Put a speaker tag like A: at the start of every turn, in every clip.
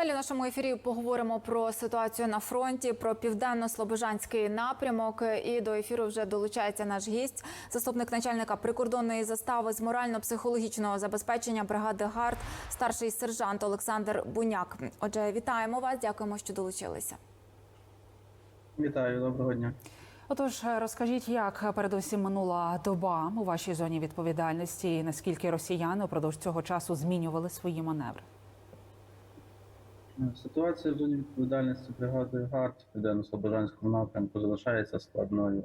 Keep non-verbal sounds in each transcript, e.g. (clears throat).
A: Далі в нашому ефірі поговоримо про ситуацію на фронті, про південно-слобожанський напрямок. І до ефіру вже долучається наш гість, заступник начальника прикордонної застави з морально-психологічного забезпечення бригади ГАРД, старший сержант Олександр Буняк. Отже, вітаємо вас. Дякуємо, що долучилися.
B: Вітаю, доброго дня.
C: Отож, розкажіть, як передусім минула доба у вашій зоні відповідальності, і наскільки росіяни упродовж цього часу змінювали свої маневри?
B: Ситуація в зоні відповідальності бригади ГАРД в південно-слобожанському напрямку залишається складною,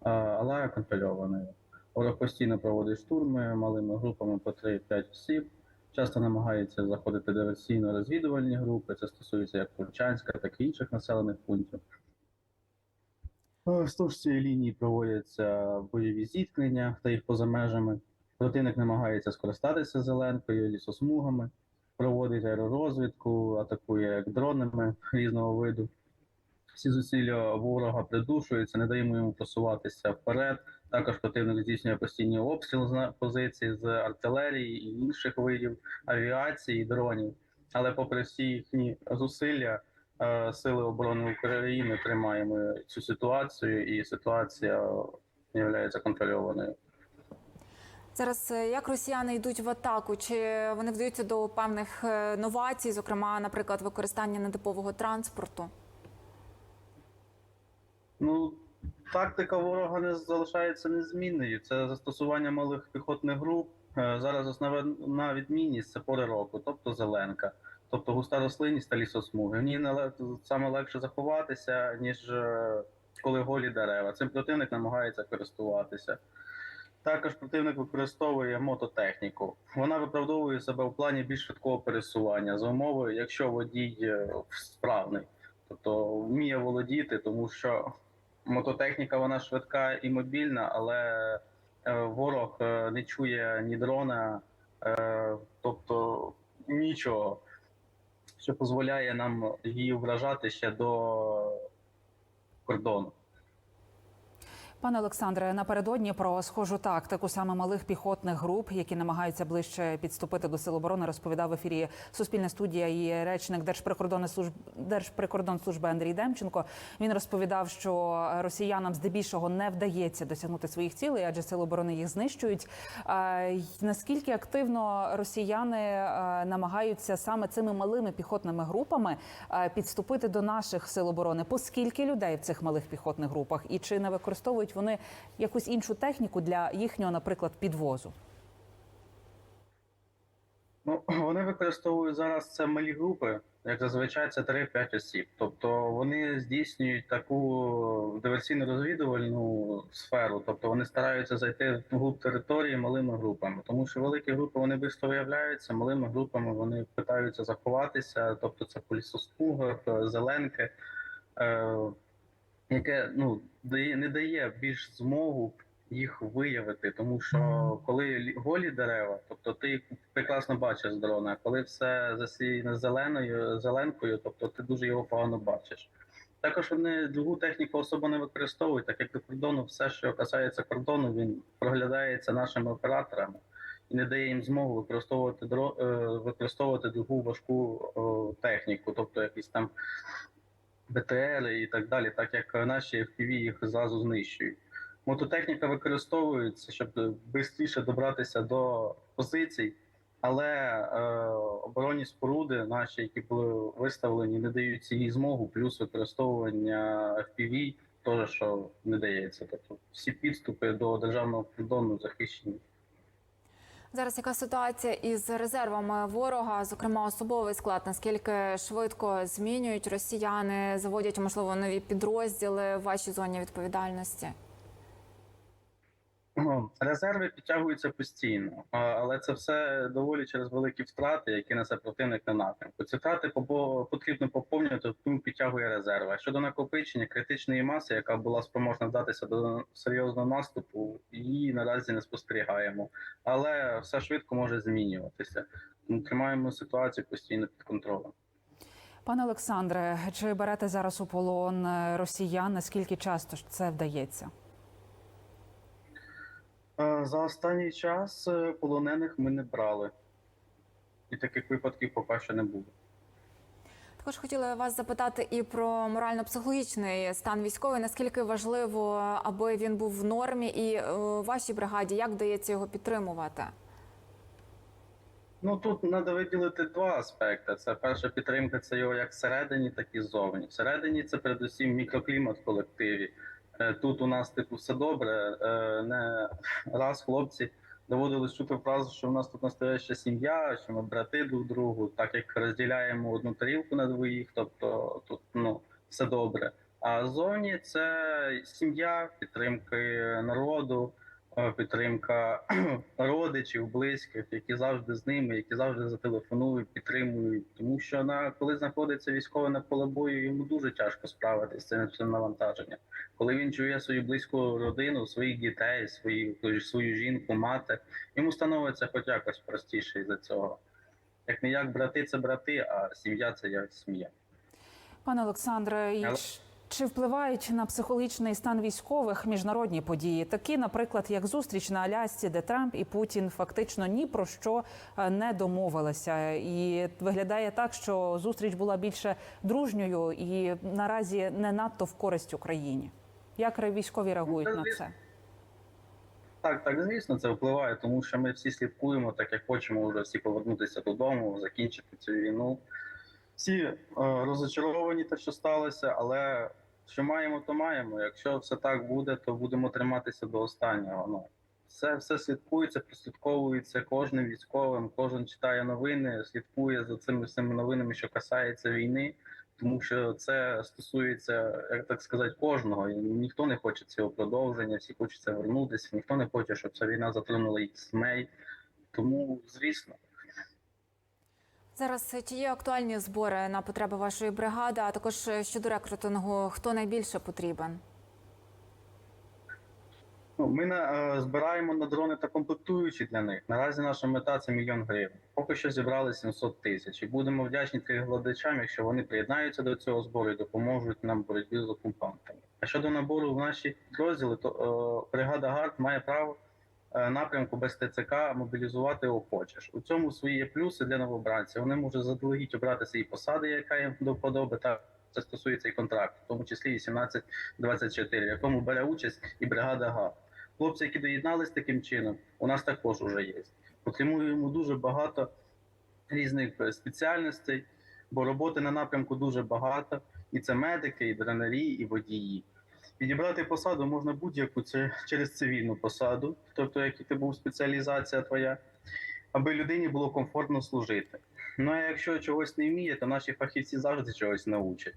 B: але контрольованою. Ворог постійно проводить штурми малими групами по 3-5 осіб. Часто намагається заходити диверсійно-розвідувальні групи. Це стосується як Турчанська, так і інших населених пунктів. Е, Вздовж цієї лінії проводяться бойові зіткнення та їх поза межами. Противник намагається скористатися зеленкою, лісосмугами, проводить аеророзвідку, атакує як дронами різного виду. Всі зусилля ворога придушуються, не даємо йому просуватися вперед. Також противник здійснює постійні обстріли з позицій з артилерії і інших видів авіації, дронів. Але попри всі їхні зусилля, е, Сили оборони України тримаємо цю ситуацію, і ситуація є контрольованою.
A: Зараз е, як росіяни йдуть в атаку? Чи вони вдаються до певних е, новацій, зокрема, наприклад, використання нетипового транспорту?
B: Ну, тактика ворога не залишається незмінною. Це застосування малих піхотних груп. Е, Зараз основна відмінність це пори року, тобто зеленка, тобто густа рослинність та лісосмуги. В ній нале- саме легше заховатися, ніж коли голі дерева. Цим противник намагається користуватися. Також противник використовує мототехніку. Вона виправдовує себе в плані більш швидкого пересування за умови, якщо водій е, справний, тобто вміє володіти, тому що мототехніка вона швидка і мобільна, але е, ворог е, не чує ні дрона, тобто нічого, що дозволяє нам її вражати ще до кордону.
C: Пане Олександре, напередодні про схожу тактику саме малих піхотних груп, які намагаються ближче підступити до сил оборони, розповідав в ефірі Суспільна студія і речник Держприкордонної служби Держприкордонслужби Андрій Демченко. Він розповідав, що росіянам здебільшого не вдається досягнути своїх цілей, адже сили оборони їх знищують. Наскільки активно росіяни е, намагаються саме цими малими піхотними групами е, підступити до наших сил оборони? По скільки людей в цих малих піхотних групах, і чи не використовують вони якусь іншу техніку для їхнього, наприклад, підвозу?
B: Ну, (clears throat) вони використовують зараз це малі групи, як зазвичай це 3-5 осіб. Тобто вони здійснюють таку диверсійно-розвідувальну сферу, тобто вони стараються зайти в глуб території малими групами, тому що великі групи вони швидко виявляються, малими групами вони питаються заховатися, тобто це по лісосмугах, зеленки, е, яке ну дає не дає більш змогу їх виявити, тому що коли голі дерева, тобто ти їх прекрасно бачиш з дрона, коли все засіяно зеленою зеленкою, тобто ти дуже його погано бачиш. Також вони другу техніку особо не використовують, так як до кордону все, що касається кордону, він проглядається нашими операторами і не дає їм змогу використовувати е, використовувати другу важку техніку, тобто якісь там БТР і так далі, так як наші FPV їх зразу знищують. Мототехніка використовується, щоб швидше добратися до позицій, але е, оборонні споруди наші, які були виставлені, не дають цієї змогу, плюс використовування FPV теж не дається. Тобто всі підступи до державного кордону захищені.
A: Зараз яка ситуація із резервами ворога, зокрема особовий склад? Наскільки швидко змінюють росіяни, заводять можливо нові підрозділи в вашій зоні відповідальності?
B: Резерви підтягуються постійно, але це все доволі через великі втрати, які несе противник на напрямку. Ці втрати потрібно поповнювати, тому підтягує резерви. Щодо накопичення критичної маси, яка була спроможна вдатися до серйозного наступу, її наразі не спостерігаємо. Але все швидко може змінюватися. Тому тримаємо ситуацію постійно під контролем.
C: Пане Олександре, чи берете зараз у полон е, росіян? Наскільки часто ж це вдається?
B: Е, За останній час е, полонених ми не брали, і таких випадків поки що не було.
A: Також хотіла вас запитати і про морально-психологічний стан військовий. Наскільки важливо, аби він був в нормі, і е, вашій бригаді як вдається його підтримувати?
B: Ну тут треба виділити два аспекти. Це перша підтримка, це його як всередині, так і ззовні. Всередині це передусім мікроклімат в колективі. Е, Тут у нас типу все добре. Е, Не раз хлопці доводилось чути фразу, що в нас тут настояща сім'я, що ми брати друг другу, так як розділяємо одну тарілку на двоїх, тобто тут ну все добре. А ззовні це сім'я, підтримки народу, підтримка (clears throat) родичів, близьких, які завжди з ними, які завжди зателефонують, підтримують. Тому що на коли знаходиться військовий на поле бою, йому дуже тяжко справитися з цим цим навантаженням. Коли він чує свою близьку родину, своїх дітей, свої свою жінку, мати, йому становиться хоч якось простіше із-за цього. Як не як брати, це брати, а сім'я це як сім'я.
C: Пане Олександре, і чи впливають на психологічний стан військових міжнародні події, такі, наприклад, як зустріч на Алясці, де Трамп і Путін фактично ні про що е, не домовилися, і виглядає так, що зустріч була більше дружньою і наразі не надто в користь Україні. Як військові реагують на
B: це? Так, так, звісно, це впливає, тому що ми всі слідкуємо, так як хочемо вже всі повернутися додому, закінчити цю війну. Всі е, розочаровані те, що сталося, але що маємо, то маємо. Якщо все так буде, то будемо триматися до останнього. Ну все, все слідкується, прослідковується кожним військовим, кожен читає новини, слідкує за цими всіми новинами, що касається війни. Тому що це стосується, як так сказати, кожного. І ніхто не хоче цього продовження, всі хочеться вернутися, ніхто не хоче, щоб ця війна затронула їх сімей. Тому, звісно.
A: Зараз чи є актуальні збори на потреби вашої бригади, а також е, щодо рекрутингу, хто найбільше потрібен?
B: Ну, ми на, е, збираємо на дрони та комплектуючі для них. Наразі наша мета це мільйон гривень. Поки що зібрали 700 тисяч. І будемо вдячні телегладачам, якщо вони приєднаються до цього збору і допоможуть нам в боротьбі з окупантами. А щодо набору в наші підрозділи, то е, бригада ГАРД має право напрямку без ТЦК мобілізувати охочеш. У цьому свої є плюси для новобранців. Вони можуть заздалегідь обрати свої посади, яка їм до вподоби, та це стосується і контракту, в тому числі 18-24, в якому бере участь і бригада ГАРД. Хлопці, які доєднались таким чином, у нас також вже є. Отримуємо дуже багато різних е, спеціальностей, бо роботи на напрямку дуже багато. І це медики, і дренері, і водії. Підібрати посаду можна будь-яку це через цивільну посаду, тобто як ти був спеціалізація твоя, аби людині було комфортно служити. Ну а якщо чогось не вміє, то наші фахівці завжди чогось научать.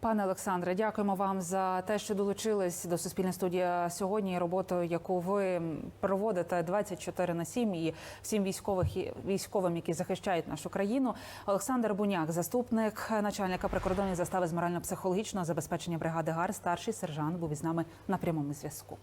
C: Пане Олександре, дякуємо вам за те, що долучились до Суспільної студії сьогодні. Роботу, яку ви проводите 24 на 7 і всім військових і військовим, які захищають нашу країну. Олександр Буняк, заступник начальника прикордонної застави з морально-психологічного забезпечення бригади ГАР, старший сержант, був із нами на прямому зв'язку.